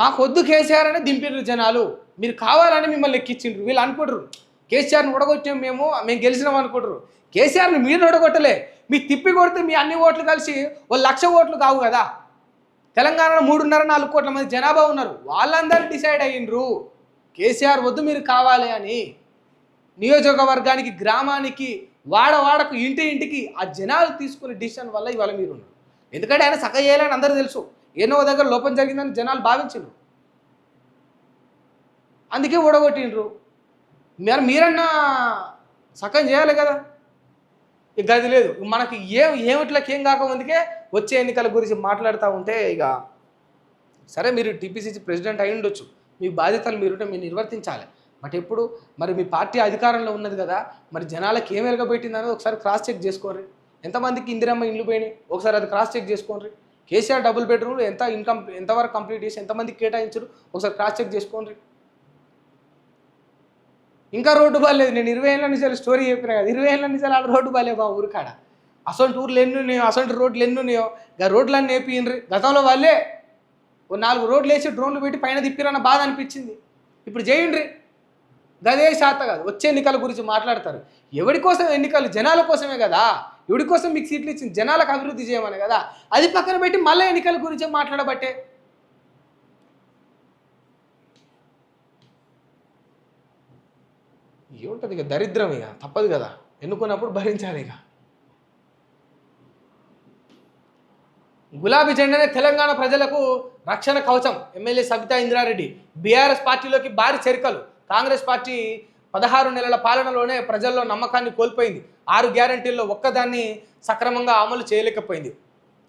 మాకు వద్దు కేసీఆర్ అని దింపిర్రు జనాలు. మీరు కావాలని మిమ్మల్ని ఎక్కించిండ్రు వీళ్ళు అనుకుంటారు కేసీఆర్ని ఉడగొట్టాం మేము మేము గెలిచినాం అనుకుంటారు. కేసీఆర్ని మీరు ఉడగొట్టలే మీ తిప్పి కొడితే మీ అన్ని ఓట్లు కలిసి ఓ లక్ష ఓట్లు కావు కదా. తెలంగాణలో మూడున్నర నాలుగు కోట్ల మంది జనాభా ఉన్నారు. వాళ్ళందరూ డిసైడ్ అయ్యిండ్రు. కేసీఆర్ వద్దు మీరు కావాలి అని. నియోజకవర్గానికి గ్రామానికి వాడ వాడకు ఇంటి ఇంటికి ఆ జనాలు తీసుకునే డిసిషన్ వల్ల ఇవాళ మీరు ఉన్నారు ఎందుకంటే ఆయన సగ చేయాలని అందరూ తెలుసు. ఎన్నో దగ్గర లోపం జరిగిందని జనాలు భావించరు అందుకే ఓడగొట్టిండ్రు. మరి మీరన్నా సగం చేయాలి కదా? ఇక గది లేదు. మనకి ఏ ఏమిట్లకి ఏం కాకముందుకే వచ్చే ఎన్నికల గురించి మాట్లాడుతూ ఉంటే ఇక సరే మీరు టీపీసీసీ ప్రెసిడెంట్ అయి ఉండొచ్చు. మీ బాధ్యతలు మీరుంటే మీరు నిర్వర్తించాలి. బట్ ఎప్పుడు మరి మీ పార్టీ అధికారంలో ఉన్నది కదా మరి జనాలకు ఏం వెలగబెట్టింది అనేది ఒకసారి క్రాస్ చెక్ చేసుకోండి. ఎంతమందికి ఇందిరమ్మ ఇండ్లు పోయినాయి? ఒకసారి అది క్రాస్ చెక్ చేసుకోండి. కేసీఆర్ డబుల్ బెడ్రూమ్లు ఎంత ఇన్కమ్ ఎంతవరకు కంప్లీట్ చేసి ఎంతమంది కేటాయించారు? ఒకసారి క్రాస్ చెక్ చేసుకోండి. ఇంకా రోడ్డు బాగాలేదు నేను ఇరవై ఏళ్ళ నుంచి స్టోరీ చెప్పినా కదా. ఇరవై ఏళ్ళ నుంచి ఆడ రోడ్డు బాగాలేదు మా ఊరికాడ అసొంటి ఊర్లు ఎన్ని ఉన్నాయో అసొంటి రోడ్లు ఎన్ని ఉన్నాయో గా రోడ్లన్నీ నేర్పియండ్రి గతంలో వాళ్ళే ఓ నాలుగు రోడ్లు వేసి డ్రోన్లు పెట్టి పైన తిప్పిరన్న బాధ అనిపించింది. ఇప్పుడు చేయండి గదే శాత కాదు. వచ్చే ఎన్నికల గురించి మాట్లాడతారు. ఎవరి కోసం ఎన్నికలు? జనాల కోసమే కదా. ఇవిడి కోసం మీకు సీట్లు ఇచ్చింది. జనాలకు అభివృద్ధి చేయమని కదా. అది పక్కన పెట్టి మళ్ళీ ఎన్నికల గురించే మాట్లాడబట్టే? ఏముంటుంది ఇక? దరిద్రం ఇక. తప్పదు కదా. ఎన్నుకున్నప్పుడు భరించాలి ఇక. గులాబీ జెండానే తెలంగాణ ప్రజలకు రక్షణ కవచం. ఎమ్మెల్యే సబితా ఇంద్రారెడ్డి. బీఆర్ఎస్ పార్టీలోకి భారీ చేరికలు. కాంగ్రెస్ పార్టీ పదహారు నెలల పాలనలోనే ప్రజల్లో నమ్మకాన్ని కోల్పోయింది. ఆరు గ్యారంటీల్లో ఒక్కదాన్ని సక్రమంగా అమలు చేయలేకపోయింది.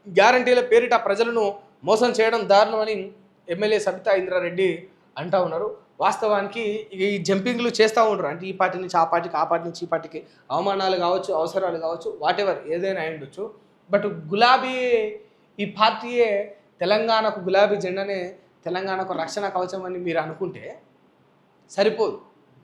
గ్యారంటీల పేరిట ప్రజలను మోసం చేయడం దారుణమని ఎమ్మెల్యే సబితా ఇంద్రారెడ్డి అంటా ఉన్నారు. వాస్తవానికి ఇక ఈ జంపింగ్లు చేస్తూ ఉంటారు అంటే ఈ పార్టీ నుంచి ఆ పార్టీకి ఆ పార్టీ నుంచి ఈ పార్టీకి అవమానాలు కావచ్చు అవసరాలు కావచ్చు వాటెవర్ ఏదైనా అయి ఉండొచ్చు. బట్ గులాబీ ఈ పార్టీయే తెలంగాణకు గులాబీ జెండానే తెలంగాణకు రక్షణ కవచం అని మీరు అనుకుంటే సరిపోదు.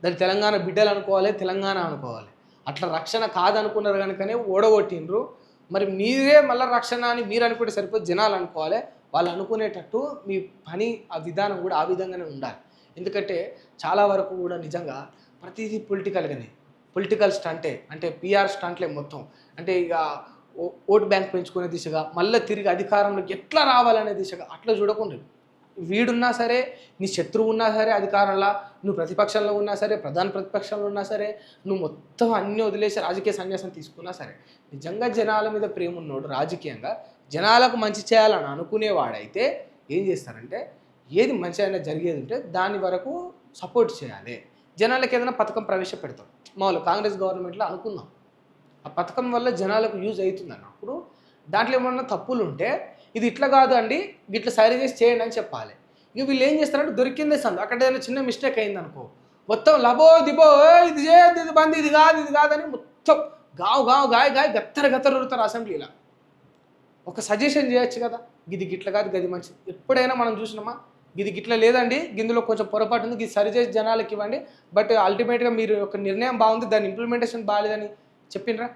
దాన్ని తెలంగాణ బిడ్డలు అనుకోవాలి తెలంగాణ అనుకోవాలి. అట్లా రక్షణ కాదనుకున్నారు కనుకనే ఓడగొట్టిండ్రు. మరి మీరే మళ్ళీ రక్షణ అని మీరు అనుకుంటే సరిపోతే జనాలు అనుకోవాలి. వాళ్ళు అనుకునేటట్టు మీ పని ఆ విధానం కూడా ఆ విధంగానే ఉండాలి. ఎందుకంటే చాలా వరకు కూడా నిజంగా ప్రతిదీ పొలిటికల్గానే. పొలిటికల్ స్టంటే అంటే పిఆర్ స్టంట్లే మొత్తం. అంటే ఇక ఓ- ఓటు బ్యాంక్ పెంచుకునే దిశగా మళ్ళీ తిరిగి అధికారంలోకి ఎట్లా రావాలనే దిశగా అట్లా చూడకుండా వీడున్నా సరే నీ శత్రువు ఉన్నా సరే అధికారంలో నువ్వు ప్రతిపక్షంలో ఉన్నా సరే ప్రధాన ప్రతిపక్షంలో ఉన్నా సరే నువ్వు మొత్తం అన్నీ వదిలేసి రాజకీయ సన్యాసం తీసుకున్నా సరే నిజంగా జనాల మీద ప్రేమ ఉన్నోడు రాజకీయంగా జనాలకు మంచి చేయాలని అనుకునేవాడైతే ఏం చేస్తారంటే ఏది మంచి అయినా జరిగేది ఉంటే దాని వరకు సపోర్ట్ చేయాలి. జనాలకు ఏదైనా పథకం ప్రవేశపెడతాం. మామూలు కాంగ్రెస్ గవర్నమెంట్లో అనుకుందాం ఆ పథకం వల్ల జనాలకు యూజ్ అవుతుంది అన్నప్పుడు దాంట్లో ఏమన్నా తప్పులు ఉంటే ఇది ఇట్లా కాదు అండి ఇట్లా సరి చేసి చేయండి అని చెప్పాలి. ఇక వీళ్ళు ఏం చేస్తారంటే దొరికిందే సందు. అక్కడ ఏదైనా చిన్న మిస్టేక్ అయింది అనుకో మొత్తం లబో దిబో ఇది చేయద్దు ఇది బంద్ ఇది కాదు ఇది కాదని మొత్తం గావు గావు గాయ గాయ గత్తర గత్తర ఉరుతారు అసెంబ్లీలో ఒక సజెషన్ చేయొచ్చు కదా ఇది గిట్ల కాదు గది మంచిది. ఎప్పుడైనా మనం చూసినామా ఇది గిట్ల లేదండి గిందులో కొంచెం పొరపాటు ఉంది ఇది సరి చేసి జనాలకి ఇవ్వండి బట్ అల్టిమేట్గా మీరు ఒక నిర్ణయం బాగుంది దాని ఇంప్లిమెంటేషన్ బాగాలేదని చెప్పినరా?